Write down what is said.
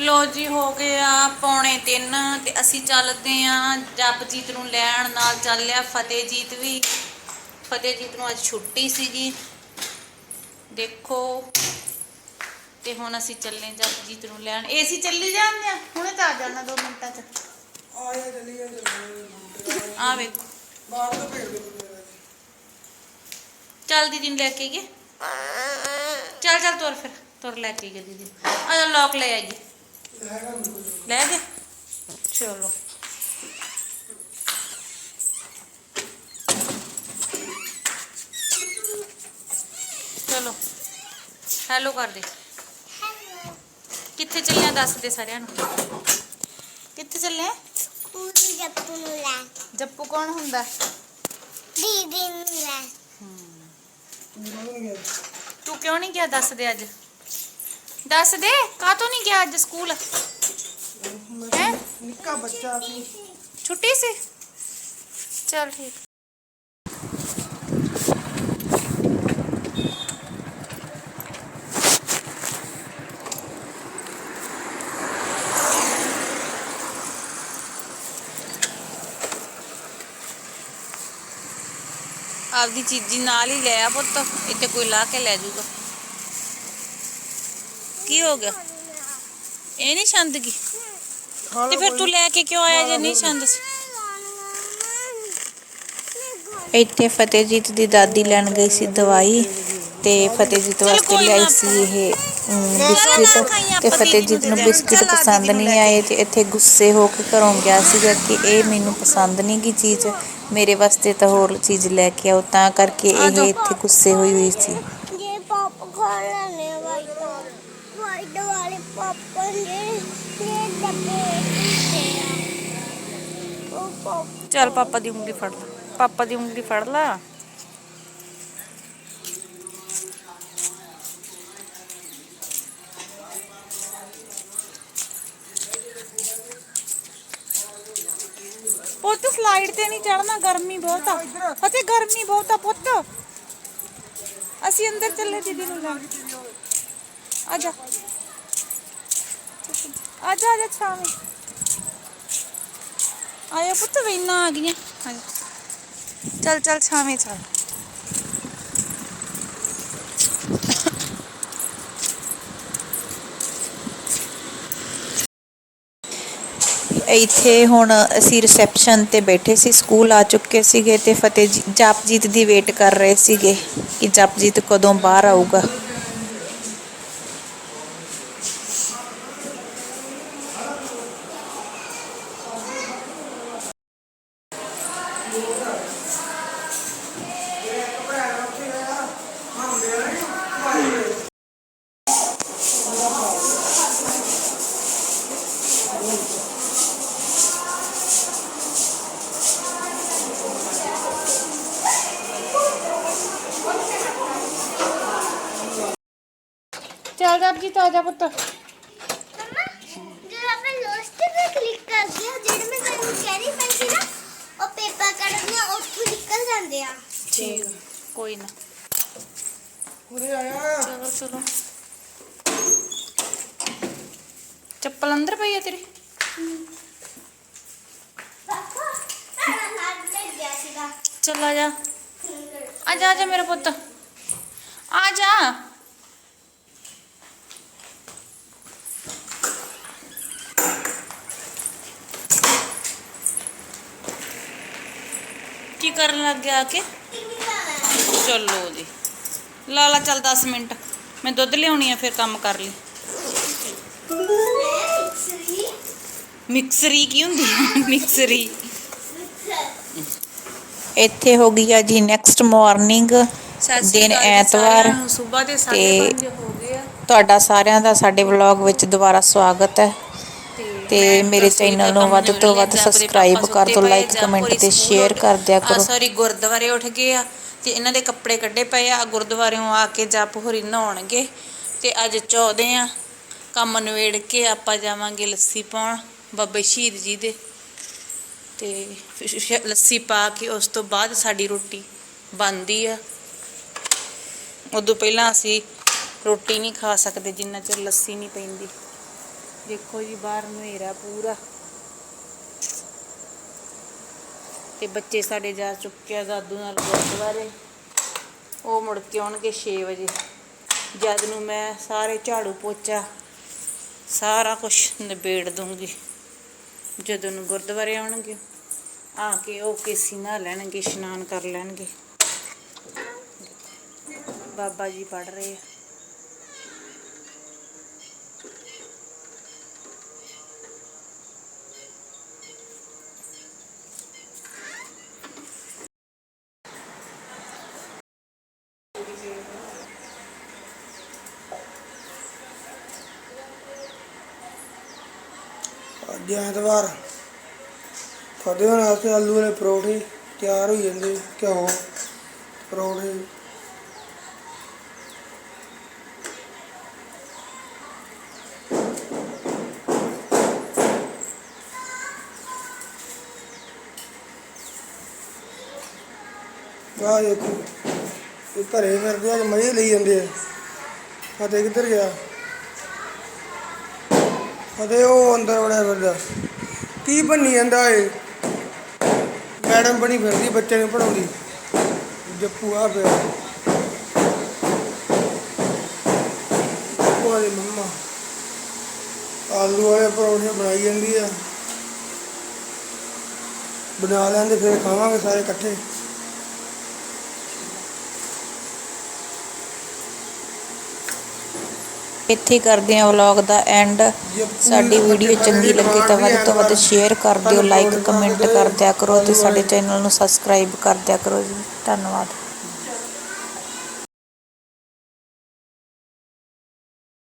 ਲੋ ਜੀ ਹੋ ਗਏ ਆ ਪੌਣੇ 3 ਤੇ ਅਸੀਂ ਚੱਲਦੇ ਆ ਜਪਜੀਤ ਨੂੰ ਲੈਣ ਨਾਲ ਚੱਲਿਆ ਫਤਿਹਜੀਤ ਵੀ। ਫਤਿਹਜੀਤ ਨੂੰ ਅੱਜ ਛੁੱਟੀ ਸੀਗੀ। ਦੇਖੋ ਤੇ ਹੁਣ ਅਸੀਂ ਚੱਲੇ ਜਪਜੀਤ ਨੂੰ ਲੈਣ। ਏਸੀ ਚੱਲੀ ਜਾਂਦੇ ਆ? ਹੁਣੇ ਤਾਂ ਆ ਜਾਣਾ 2 ਮਿੰਟਾਂ ਚ। ਚਲੀ ਜਾ ਆ ਵੇਖੋ। ਬਾਹਰ ਤੋਂ ਭੇੜ ਦੇ ਮੇਰੇ ਚੱਲ ਦੀਦੀ ਨੂੰ ਲੈ ਕੇ ਗਏ ਚੱਲ ਚੱਲ ਤੁਰ ਫਿਰ। ਤੁਰ ਲੈ ਕੇ ਗਏ ਦੀਦੀ। ਆ ਲੋਕ ਲੈ ਆਈਏ। ਕੋਲ ਲੈ ਗਏ ਚਲੋ। ਚਲੋ। ਹੈਲੋ ਕਰ ਦੇ। ਕਿੱਥੇ ਚੱਲੇ ਆ ਦੱਸ ਦੇ ਸਾਰਿਆਂ ਨੂੰ। ਕਿੱਥੇ ਚੱਲੇ ਆ? ਪੂਰੀ ਜੱਪੂ ਨੂੰ ਲੈ ਜੱਪੂ ਕੌਣ ਹੁੰਦਾ? ਦੀਦੀ ਨੂੰ ਲੈ। ਤੂੰ ਕਿਉਂ ਨਹੀਂ ਗਿਆ ਦੱਸ ਦੇ ਅੱਜ? ਦੱਸ ਦੇ ਕਾਹਤੋਂ ਨਹੀਂ ਗਿਆ ਅੱਜ ਸਕੂਲ ਹੈ ਨਿੱਕਾ ਬੱਚਾ ਸੀ ਛੁੱਟੀ ਸੀ ਚਲ ਠੀਕ ਆਪਦੀ ਚੀਜ਼ੀ ਨਾਲ ਹੀ ਲੈ ਆ ਪੁੱਤ। ਇੱਥੇ ਕੋਈ ਲਾ ਕੇ ਲੈ ਜਾਊਗਾ ਕੀ ਹੋ ਗਿਆ। ਇਹ ਨਹੀਂ ਛੰਦਗੀ ਤੇ ਫਿਰ ਤੂੰ ਲੈ ਕੇ ਕਿਉਂ ਆਇਆ ਜੇ ਨਹੀਂ ਛੰਦ ਸੀ? ਇੱਥੇ ਫਤਿਹਜੀਤ ਦੀ ਦਾਦੀ ਲੈਣ ਗਈ ਸੀ ਦਵਾਈ ਤੇ ਫਤਿਹਜੀਤ ਵਾਸਤੇ ਲਿਆਈ ਸੀ ਇਹ ਬਿਸਕਿਟ। ਤੇ ਫਤਿਹਜੀਤ ਨੂੰ ਬਿਸਕਿਟ ਪਸੰਦ ਨਹੀਂ ਆਏ ਤੇ ਇੱਥੇ ਗੁੱਸੇ ਹੋ ਕੇ ਘਰੋਂ ਗਿਆ ਸੀਗਾ ਕਿ ਇਹ ਮੈਨੂੰ ਪਸੰਦ ਨਹੀਂ ਗੀ ਚੀਜ਼ ਮੇਰੇ ਵਾਸਤੇ ਤਾਂ ਹੋਰ ਚੀਜ਼ ਲੈ ਕੇ ਆਓ ਤਾਂ ਕਰਕੇ ਇਹ ਇੱਥੇ ਗੁੱਸੇ ਹੋਈ ਹੋਈ ਸੀ। ਜੇ ਪਾਪ ਖਾ ਲੈਣੇ ਵਾਈਟ ਵਾਈਟ ਵਾਲੇ ਪਾਪਾ ਨੇ ਇਹ ਡੱਬੇ ਦਿੱਤੇ ਆ ਉਹ ਪਾਪ ਚੱਲ ਪਾਪਾ ਦੀ ਉਂਗਲੀ ਫੜ ਲੈ ਪਾਪਾ ਦੀ ਉਂਗਲੀ ਫੜ ਲੈ ਪੁੱਤ ਸਲਾਈਡ ਤੇ ਨਹੀਂ ਚੜਨਾ ਗਰਮੀ ਬਹੁਤ ਆ ਫਤੇ ਗਰਮੀ ਬਹੁਤ ਆ ਪੁੱਤ ਅਸੀਂ ਅੰਦਰ ਚੱਲੇ ਦੀਦੀ ਨੂੰ ਲੈਣ ਆ ਜਾ ਆ ਜਾ ਜਾ ਛਾਵੇਂ। ਆਇਆ ਪੁੱਤ ਵੇਨਾ ਆ ਗਈਆਂ। ਆ ਚੱਲ ਚੱਲ ਛਾਵੇਂ, ਚੱਲ। ਇੱਥੇ ਹੁਣ ਅਸੀਂ ਰਿਸੈਪਸ਼ਨ ਤੇ ਬੈਠੇ ਸੀ ਸਕੂਲ ਆ ਚੁੱਕੇ ਸੀਗੇ ਤੇ ਫਤਿਹ ਜੀ- ਜਪਜੀਤ ਦੀ ਵੇਟ ਕਰ ਰਹੇ ਸੀਗੇ ਕਿ ਜਪਜੀਤ ਕਦੋਂ ਬਾਹਰ ਆਊਗਾ। ਚੱਲ ਜਪਜੀਤ ਆ ਜਾ ਪੁੱਤ ਮਮਾ ਜੇ ਆਪਾਂ ਲੋਸਟ ਤੇ ਕਲਿੱਕ ਕਰਦੇ ਆ ਜਿਹੜੇ ਮੈਂ ਤੁਹਾਨੂੰ ਕਹਿ ਰਹੀ ਸੀ ਨਾ ਉਹ ਪੇਪਰ ਕੱਢਦੇ ਆ ਉੱਥੋਂ ਨਿਕਲ ਜਾਂਦੇ ਆ ਠੀਕ ਕੋਈ ਨਾ ਉਰੇ ਆਇਆ ਚਲੋ ਚਲੋ ਚੱਪਲ ਅੰਦਰ ਪਈ ਹੈ ਤੇਰੀ ਪਾਪਾ ਸਾਡਾ ਨਾਲ ਤੇ ਗਿਆ ਸੀਗਾ ਚੱਲ ਆ ਜਾ ਆ ਜਾ ਆ ਜਾ ਮੇਰਾ ਪੁੱਤ ਆ ਜਾ ਕੀ ਕਰਨ ਲੱਗ ਗਿਆ ਆ ਕੇ ਚਲੋ ਜੀ ਲਾ ਲਾ ਚੱਲ 10 ਮਿੰਟ ਮੈਂ ਦੁੱਧ ਲਿਆਉਣੀ ਆ ਫਿਰ ਕੰਮ ਕਰ ਲਈ ਸਰੀ ਮਿਕਸਰੀ ਕੀ ਹੁੰਦੀ ਹੈ ਮਿਕਸਰੀ। ਇੱਥੇ ਹੋ ਗਈ ਆ ਜੀ ਨੈਕਸਟ ਮਾਰਨਿੰਗ ਦਿਨ ਐਤਵਾਰ। ਸਵੇਰ ਦੇ 5:30 ਹੋ ਗਏ ਆ। ਤੁਹਾਡਾ ਸਾਰਿਆਂ ਦਾ ਸਾਡੇ ਵਲੌਗ ਵਿੱਚ ਦੁਬਾਰਾ ਸਵਾਗਤ ਹੈ। ਤੇ ਮੇਰੇ ਚੈਨਲ ਨੂੰ ਵੱਧ ਤੋਂ ਵੱਧ ਸਬਸਕ੍ਰਾਈਬ ਕਰ ਦਿਓ ਲਾਈਕ ਕਮੈਂਟ ਤੇ ਸ਼ੇਅਰ ਕਰ ਦਿਆ ਕਰੋ। ਸੌਰੀ ਗੁਰਦੁਆਰੇ ਉੱਠ ਗਏ ਆ। ਤੇ ਇਹਨਾਂ ਦੇ ਕੱਪੜੇ ਕੱਢੇ ਪਏ ਆ ਗੁਰਦੁਆਰਿਓਂ ਆ ਕੇ ਜਪ ਹੋਰੀ ਨਹਾਉਣਗੇ। ਤੇ ਅੱਜ ਚੌਦੇ ਆ ਕੰਮ ਨਵੇੜ ਕੇ ਆਪਾਂ ਜਾਵਾਂਗੇ ਲੱਸੀ ਪਾਉਣ। ਬਾਬੇ ਸ਼ਹੀਦ ਜੀ ਦੇ ਤੇ ਲੱਸੀ ਪਾ ਕੇ ਉਸ ਤੋਂ ਬਾਅਦ ਸਾਡੀ ਰੋਟੀ ਬਣਦੀ ਆ। ਉਦੋਂ ਪਹਿਲਾਂ ਅਸੀਂ ਰੋਟੀ ਨਹੀਂ ਖਾ ਸਕਦੇ, ਜਿੰਨਾ ਚਿਰ ਲੱਸੀ ਨਹੀਂ ਪੈਂਦੀ। ਦੇਖੋ ਜੀ, ਬਾਹਰ ਹਨੇਰਾ ਪੂਰਾ। ਤੇ ਬੱਚੇ ਸਾਡੇ ਜਾ ਚੁੱਕੇ ਆ ਦਾਦੂ ਨਾਲ ਗੁਰਦੁਆਰੇ। ਉਹ ਮੁੜ ਕੇ ਆਉਣਗੇ 6 ਵਜੇ। ਜਦ ਨੂੰ ਮੈਂ ਸਾਰੇ ਝਾੜੂ ਪੋਚਾ, ਸਾਰਾ ਕੁਝ ਨਿਬੇੜ ਦੂੰਗੀ। ਜਦੋਂ ਨੂੰ ਗੁਰਦੁਆਰੇ ਆਉਣਗੇ, ਆ ਕੇ ਉਹ ਕੇਸੀ ਨਹਾ ਲੈਣਗੇ, ਇਸ਼ਨਾਨ ਕਰ ਲੈਣਗੇ। ਬਾਬਾ ਜੀ ਪੜ ਰਹੇ ਆ। ਅੱਜ ਐਤਵਾਰ। ਤੁਹਾਡੇ ਹੁਣ ਵਾਸਤੇ ਆਲੂ ਵਾਲੇ ਪਰੌਠੇ ਤਿਆਰ ਹੋ ਜਾਂਦੇ ਘਿਓ, ਪਰੌਠੇ। ਆਹ ਦੇਖੋ, ਇਹ ਘਰੇ ਫਿਰਦੇ ਆ ਮਜ਼ੇ ਲਈ ਜਾਂਦੇ ਆ। ਫਤਿਹ ਕਿੱਧਰ ਗਿਆ? ਫਤਿਹ ਉਹ ਅੰਦਰ ਵੜਿਆ ਫਿਰਦਾ। ਕੀ ਬੰਨੀ ਜਾਂਦਾ ਏ ਮੈਡਮ ਬਣੀ ਫਿਰਦੀ, ਬੱਚੇ ਨੂੰ ਪੜਾਉਂਦੀ ਜੱਪੂ ਆ ਪਿਆ। ਜੱਪੂ ਵਾਲੀ ਮੰਮਾ। ਆਲੂ ਵਾਲੇ ਪਰੌਂਠੇ ਬਣਾਈ ਜਾਂਦੀ ਆ। ਬਣਾ ਲੈਂਦੇ, ਫਿਰ ਖਾਵਾਂਗੇ ਸਾਰੇ ਇਕੱਠੇ। ਇੱਥੇ ਕਰਦੇ ਹਾਂ ਵਲੌਗ ਦਾ ਐਂਡ ਸਾਡੀ ਵੀਡੀਓ ਚੰਗੀ ਲੱਗੇ ਤਾਂ ਵੱਧ ਤੋਂ ਵੱਧ ਸ਼ੇਅਰ ਕਰ ਦਿਓ ਲਾਈਕ ਕਮੈਂਟ ਕਰ ਦਿਆ ਕਰੋ ਤੇ ਸਾਡੇ ਚੈਨਲ ਨੂੰ ਸਬਸਕ੍ਰਾਈਬ ਕਰ ਦਿਆ ਕਰੋ ਜੀ। ਧੰਨਵਾਦ।